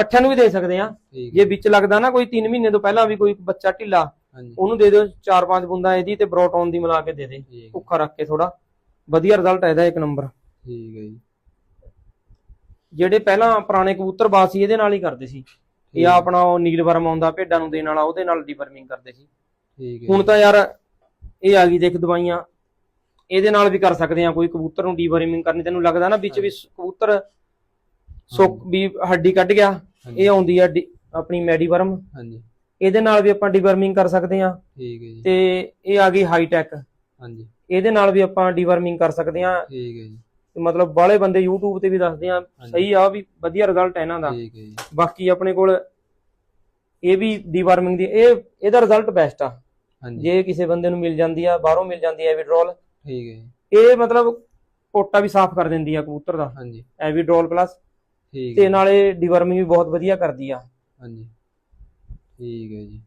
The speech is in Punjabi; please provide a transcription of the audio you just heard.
ਪੱਠਿਆਂ ਨੂੰ ਵੀ ਦੇ ਸਕਦੇ ਆ ਠੀਕ ਜੇ ਵਿੱਚ ਲੱਗਦਾ ਨਾ ਕੋਈ 3 ਮਹੀਨੇ ਤੋਂ ਪਹਿਲਾਂ ਵੀ ਕੋਈ ਬੱਚਾ ਢਿੱਲਾ ਹਾਂਜੀ। ਉਹਨੂੰ ਦੇ ਦਿਓ 4-5 ਬੁੰਦਾ ਇਹਦੀ ਤੇ ਬਰੋਟੋਨ ਦੀ ਮਿਲਾ ਕੇ ਦੇ ਦੇ। ਠੀਕ ਭੁੱਖਾ ਰੱਖ ਕੇ ਥੋੜਾ ਵਧੀਆ ਰਿਜ਼ਲਟ ਇਹਦਾ ਇੱਕ ਨੰਬਰ ਠੀਕ ਹੈ ਜੀ। ਜਿਹੜੇ ਪਹਿਲਾਂ ਪੁਰਾਣੇ ਕਬੂਤਰਬਾਜ਼ ਸੀ ਇਹਦੇ ਨਾਲ ਹੀ ਕਰਦੇ ਸੀ। ਇਹ ਆਪਣਾ ਉਹ ਨੀਲਵਰਮ ਆਉਂਦਾ ਭੇਡਾਂ ਨੂੰ ਦੇਣ ਵਾਲਾ ਉਹਦੇ ਨਾਲ ਡੀਵਰਮਿੰਗ ਕਰਦੇ ਸੀ। ਠੀਕ ਹੈ ਹੁਣ ਤਾਂ ਯਾਰ ਇਹ ਆ ਗਈ ਦੇਖ ਦਵਾਈਆਂ। ਇਹਦੇ ਨਾਲ ਵੀ ਕਰ ਸਕਦੇ ਆ ਕੋਈ ਕਬੂਤਰ ਨੂੰ ਡੀਵਰਮਿੰਗ ਕਰਨੀ। ਤੈਨੂੰ ਲੱਗਦਾ ਨਾ ਵਿੱਚ ਵੀ ਕਬੂਤਰ ਸੁੱਕ ਵੀ ਹੱਡੀ ਕੱਢ ਗਿਆ ਇਹ ਆਉਂਦੀ ਆ ਡੀ- ਆਪਣੀ ਮੈਡੀਵਰਮ। ਹਾਂਜੀ। ਇਹਦੇ ਨਾਲ ਵੀ ਆਪਾਂ ਡੀਵਰਮਿੰਗ ਕਰ ਸਕਦੇ ਆ। ਠੀਕ ਹੈ ਜੀ। ਤੇ ਇਹ ਆ ਗਈ ਹਾਈਟੈਕ ਹਾਂਜੀ। ਇਹਦੇ ਨਾਲ ਵੀ ਆਪਾਂ ਡੀਵਰਮਿੰਗ ਕਰ ਸਕਦੇ ਆ। ਠੀਕ ਹੈ ਜੀ। ਮਤਲਬ ਬਾਹਲੇ ਬੰਦੇ YouTube ਤੇ ਵੀ ਦੱਸਦੇ ਆ ਸਹੀ ਆ ਵੀ ਵਧੀਆ ਰਿਜ਼ਲਟ ਹੈ ਇਹਨਾਂ ਦਾ। ਠੀਕ ਹੈ ਜੀ। ਬਾਕੀ ਆਪਣੇ ਕੋਲ ਇਹ ਵੀ ਡੀਵਰਮਿੰਗ ਦੀ ਇਹ ਇਹਦਾ ਰਿਜ਼ਲਟ ਬੈਸਟ ਆ। ਹਾਂਜੀ। ਜੇ ਕਿਸੇ ਬੰਦੇ ਨੂੰ ਮਿਲ ਜਾਂਦੀ ਆ ਬਾਹਰੋਂ ਮਿਲ ਜਾਂਦੀ ਹੈ ਐਵੀਡਰੋਲ ਠੀਕ ਹੈ ਜੀ। ਇਹ ਮਤਲਬ ਪੋਟਾ ਵੀ ਸਾਫ਼ ਕਰ ਦਿੰਦੀ ਆ ਕਬੂਤਰ ਦਾ। ਹਾਂਜੀ। ਐਵੀਡਰੋਲ ਪਲੱਸ ਠੀਕ ਤੇ ਨਾਲੇ ਡੀਵਰਮਿੰਗ ਵੀ ਬਹੁਤ ਵਧੀਆ ਕਰਦੀ ਆ। ਹਾਂਜੀ। ਠੀਕ ਹੈ ਜੀ।